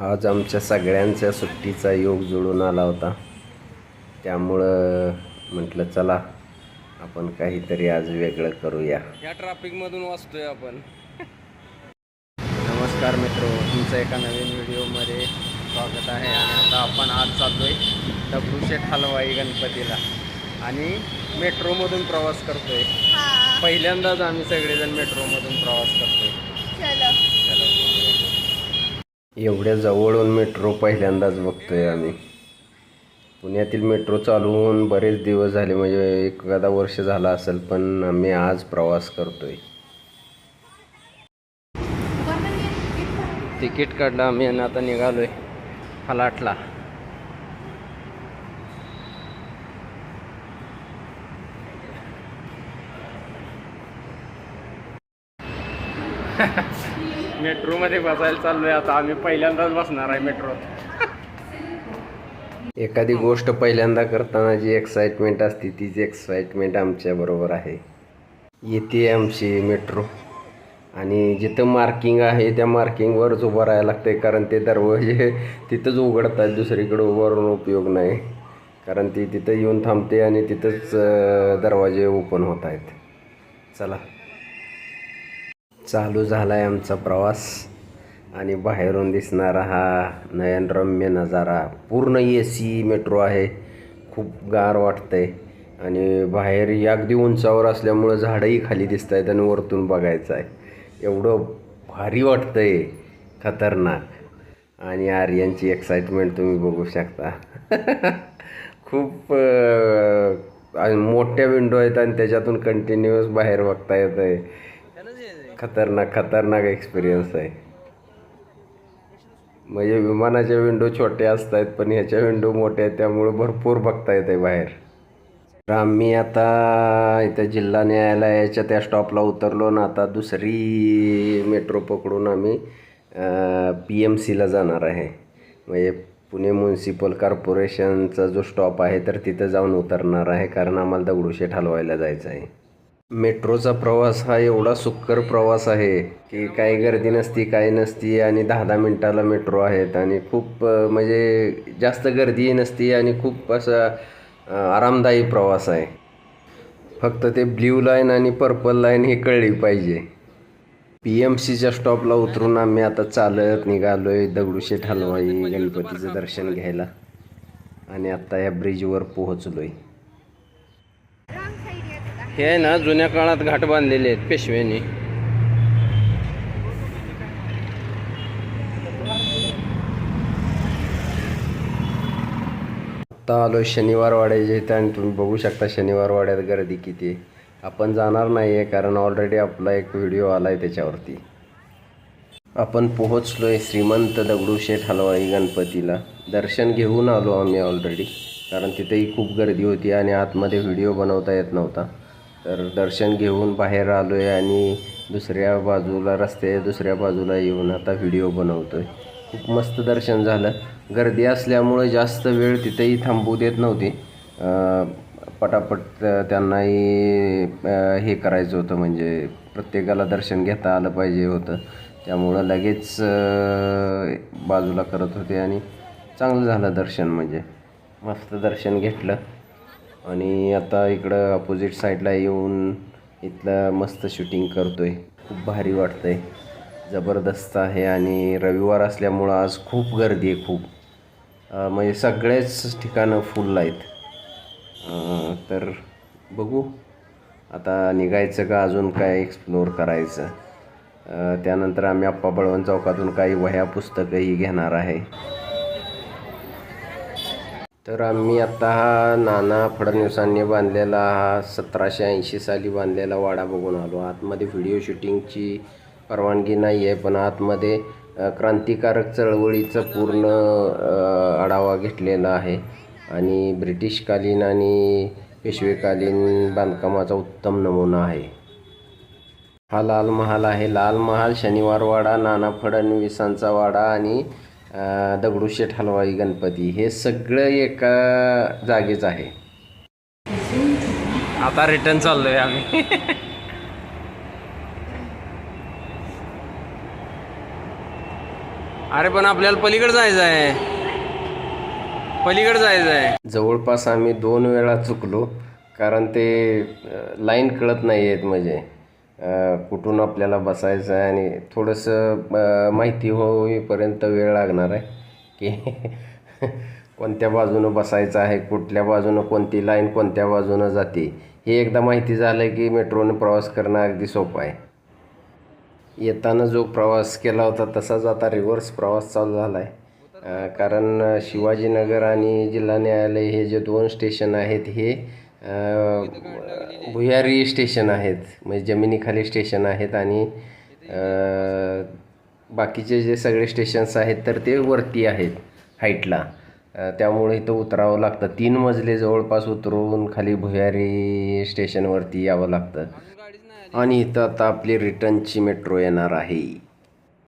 आज आमच्या सगळ्यांच्या सुट्टीचा योग जुळून आला होता. त्यामुळं म्हटलं चला आपण काहीतरी आज वेगळं करूया. या ट्रॅफिकमधून वाचतोय आपण. नमस्कार मित्र तुमचं एका नवीन व्हिडिओमध्ये स्वागत आहे. आणि आता आपण आज चाललोय दगडूशेठ हलवाई गणपतीला. आणि मेट्रोमधून प्रवास करतोय. हा. पहिल्यांदाच आम्ही सगळेजण मेट्रोमधून प्रवास करतोय. चलो. एवढ्या जवळून मेट्रो पहिल्यांदाच बघतोय आम्ही. पुण्यातील मेट्रो चालू होऊन बरेच दिवस झाले म्हणजे एखादा वर्ष झाला असेल पण आम्ही आज प्रवास करतोय. तिकीट काढलं आम्ही आणि आता निघालोय फलाटला. मेट्रोमध्ये बसायला चाललोय आता. आम्ही पहिल्यांदाच बसणार आहे मेट्रोत एखादी गोष्ट पहिल्यांदा करताना जी एक्साइटमेंट असते तीच एक्साइटमेंट आमच्या बरोबर आहे. येते आमची मेट्रो. आणि जिथं मार्किंग आहे त्या मार्किंगवरच उभं राहायला लागतंय कारण ते दरवाजे तिथंच उघडतात दुसरीकडे उभं उपयोग नाही. कारण ती तिथं येऊन थांबते आणि तिथंच दरवाजे ओपन होत आहेत. चला. चालू झाला आहे आमचा प्रवास. आणि बाहेरून दिसणारा हा नयनरम्य नजारा पूर्ण ए सी मेट्रो आहे. खूप गार वाटतंय. आणि बाहेर अगदी उंचावर असल्यामुळं झाडंही खाली दिसत आहेत आणि वरतून बघायचं आहे एवढं भारी वाटतंय. खतरनाक. आणि आर्यांची एक्साइटमेंट तुम्ही बघू शकता. खूप मोठ्या विंडो आहेत आणि त्याच्यातून कंटिन्युअस बाहेर बघता येतं आहे खतरनाक खतरनाक एक्सपिरियन्स आहे. म्हणजे विमानाचे विंडो छोट्या असतात पण ह्याच्या विंडो मोठ्या आहेत त्यामुळे भरपूर बघता येते बाहेर. तर आम्ही आता इथं जिल्हा न्यायालयाच्या त्या स्टॉपला उतरलो ना आता दुसरी मेट्रो पकडून आम्ही पी एम सीला जाणार आहे. म्हणजे पुणे म्युन्सिपल कॉर्पोरेशनचा जो स्टॉप आहे तर तिथं जाऊन उतरणार आहे कारण आम्हाला दगडूशेठ हलवायला जायचं आहे. मेट्रोचा प्रवास हा एवढा सुकर प्रवास आहे की काही गर्दी नसती काही नसती आणि दहा दहा मिनटाला मेट्रो आहेत आणि खूप म्हणजे जास्त गर्दीही नसती आणि खूप असा आरामदायी प्रवास आहे. फक्त ते ब्ल्यू लाईन आणि पर्पल लाईन ही कळली पाहिजे. पी एम सीच्या स्टॉपला उतरून आम्ही आता चालत निघालो आहे दगडूशेठ हलवाई गणपतीचं दर्शन घ्यायला आणि आत्ता या ब्रिजवर पोहोचलो आहे हे आहे ना जुन्या काळात घाट बांधलेले आहेत पेशव्याने. आता आलो शनिवार वाड्याच्या इथं आणि तुम्ही बघू शकता शनिवार वाड्यात गर्दी किती आहे. आपण जाणार नाही आहे कारण ऑलरेडी आपला एक व्हिडिओ आला आहे त्याच्यावरती. आपण पोहोचलो आहे श्रीमंत दगडूशेठ हलवाई गणपतीला. दर्शन घेऊन आलो आम्ही ऑलरेडी कारण तिथेही खूप गर्दी होती आणि आतमध्ये व्हिडिओ बनवता येत नव्हता. तर दर्शन घेऊन बाहेर आलो आहे आणि दुसऱ्या बाजूला रस्ते दुसऱ्या बाजूला येऊन आता व्हिडिओ बनवतो आहे खूप मस्त दर्शन झालं. गर्दी असल्यामुळे जास्त वेळ तिथेही थांबू देत नव्हती. पटापट त्यांनाही हे करायचं होतं म्हणजे प्रत्येकाला दर्शन घेता आलं पाहिजे होतं. त्यामुळं लगेच बाजूला करत होते आणि चांगलं झालं दर्शन म्हणजे. मस्त दर्शन घेतलं. आणि आता इकडं अपोजिट साईडला येऊन इथलं मस्त शूटिंग करतो आहे खूप भारी वाटतं आहे जबरदस्त आहे आणि रविवार असल्यामुळं आज खूप गर्दी आहे खूप. म्हणजे सगळेच ठिकाणं फुल आहेत. तर बघू. आता निघायचं का अजून काय एक्सप्लोअर करायचं? त्यानंतर आम्ही आप्पा बळवंत चौकातून काही वह्या पुस्तकंही घेणार आहे. तर आम्ही आत्ता हा नाना फडणवीसांनी बांधलेला हा सतराशे ऐंशी साली बांधलेला वाडा बघून आलो. आतमध्ये व्हिडिओ शूटिंगची परवानगी नाही आहे पण आतमध्ये क्रांतिकारक चळवळीचा पूर्ण आढावा घेतलेला आहे. आणि ब्रिटिशकालीन आणि पेशवेकालीन बांधकामाचा उत्तम नमुना आहे. हा लाल महाल आहे. लाल महाल शनिवार वाडा नाना फडणवीसांचा वाडा आणि दगडूशेठ हलवाई गणपती हे सगळं एका जागेच आहे. आता रिटर्न चाललोय आम्ही. अरे पण आपल्याला पलीकडे जायचं आहे. पलीकडे जायचं आहे. जवळपास आम्ही दोन वेळा चुकलो कारण ते लाईन कळत नाही आहेत म्हणजे. कुठून आपल्याला बसायचं आहे आणि थोडंसं माहिती होईपर्यंत वेळ लागणार आहे की कोणत्या बाजूनं बसायचं आहे कुठल्या बाजूनं कोणती लाईन कोणत्या बाजूनं जाते हे एकदा माहिती झालं की मेट्रोने प्रवास करणं अगदी सोपं आहे. येताना जो प्रवास केला होता तसाच आता रिव्हर्स प्रवास चालू झाला आहे कारण शिवाजीनगर आणि जिल्हा न्यायालय हे जे दोन स्टेशन आहेत हे भुयारी स्टेशन आहेत म्हणजे जमिनीखाली स्टेशन आहेत आणि बाकीचे जे सगळे स्टेशन्स आहेत तर ते वरती आहेत हाईटला त्यामुळे इथं उतरावं लागतं. तीन मजले जवळपास उतरून खाली भुयारी स्टेशनवरती यावं लागतं. आणि इथं आता आपली रिटर्नची मेट्रो येणार आहे.